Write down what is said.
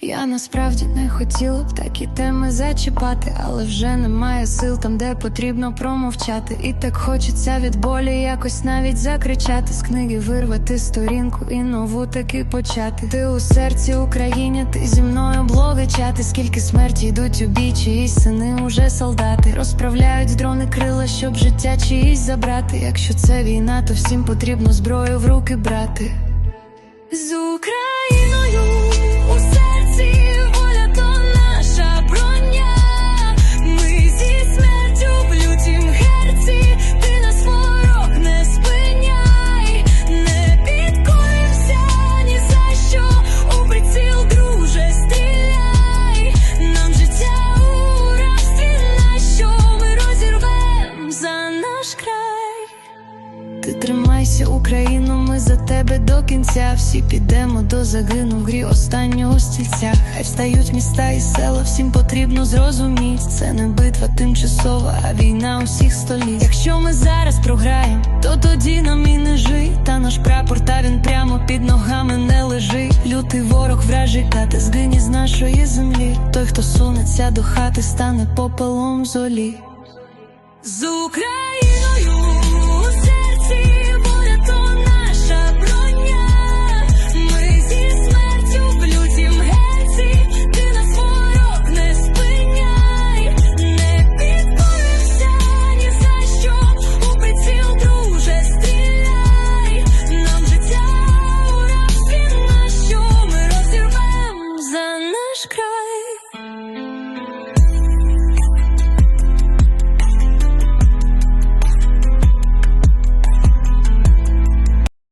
Я насправді не хотіла б такі теми зачіпати, але вже немає сил там, де потрібно промовчати. І так хочеться від болі якось навіть закричати з книги, вирвати сторінку і нову таки почати. Ти у серці Україні, ти зі мною блоги чати. Скільки смерті йдуть у бій, чиїсь сини уже солдати. Розправляють дрони крила, щоб життя чиїсь забрати. Якщо це війна, то всім потрібно зброю в руки брати. З Ти тримайся, Україну, ми за тебе до кінця. Всі підемо до загину в грі останнього стільця. Хай встають міста і села, всім потрібно зрозуміти. Це не битва тимчасова, а війна усіх століть. Якщо ми зараз програємо, то тоді нам і не жить. Та наш прапор, та він прямо під ногами не лежить. Лютий ворог вражий, та ти згині з нашої землі. Той, хто сунеться до хати, стане попелом золі. З України